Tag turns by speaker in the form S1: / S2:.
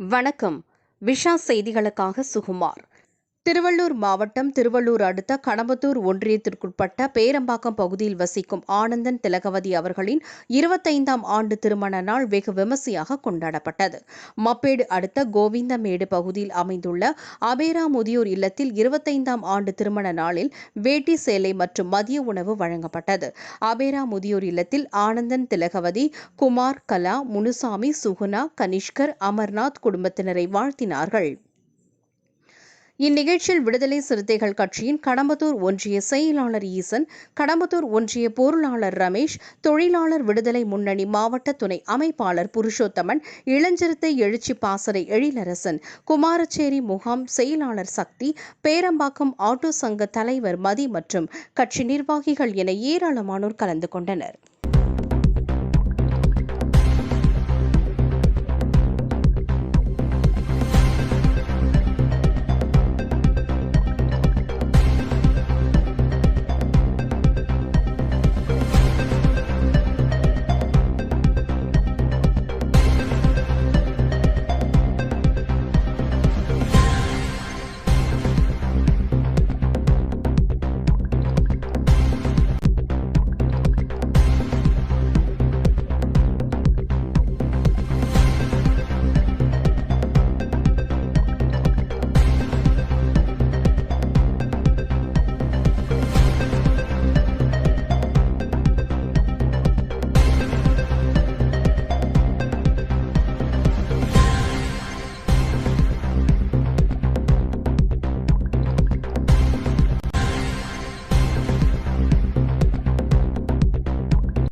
S1: வணக்கம். விஷா செய்திகளுக்காக சுகுமார். திருவள்ளூர் மாவட்டம் திருவள்ளூர் அடுத்த கடம்பத்தூர் ஒன்றியத்திற்குட்பட்ட பேரம்பாக்கம் பகுதியில் வசிக்கும் ஆனந்தன் திலகவதி அவர்களின் இருபத்தைந்தாம் ஆண்டு திருமண நாள் வெகு விமர்சையாக கொண்டாடப்பட்டது. மப்பேடு அடுத்த கோவிந்தமேடு பகுதியில் அமைந்துள்ள அபேரா முதியோர் இல்லத்தில் இருபத்தைந்தாம் ஆண்டு திருமண நாளில் வேட்டி சேலை மற்றும் மதிய உணவு வழங்கப்பட்டது. அபேரா முதியோர் இல்லத்தில் ஆனந்தன் திலகவதி குமார் கலா முனுசாமி சுகுணா கனிஷ்கர் அமர்நாத் குடும்பத்தினரை வாழ்த்தினார்கள். இந்நிகழ்ச்சியில் விடுதலை சிறுத்தைகள் கட்சியின் கடம்பத்தூர் ஒன்றிய செயலாளர் ஈசன் கடம்பத்தூர் ஒன்றிய பொருளாளர் ரமேஷ் தொழிலாளர் விடுதலை முன்னணி மாவட்ட துணை அமைப்பாளர் புருஷோத்தமன் இளஞ்சிறுத்தை எழுச்சி பாசறை எழிலரசன் குமாரச்சேரி முகாம் செயலாளர் சக்தி பேரம்பாக்கம் ஆட்டோ சங்க தலைவர் மதி மற்றும் கட்சி நிர்வாகிகள் என ஏராளமானோர் கலந்து கொண்டனர்.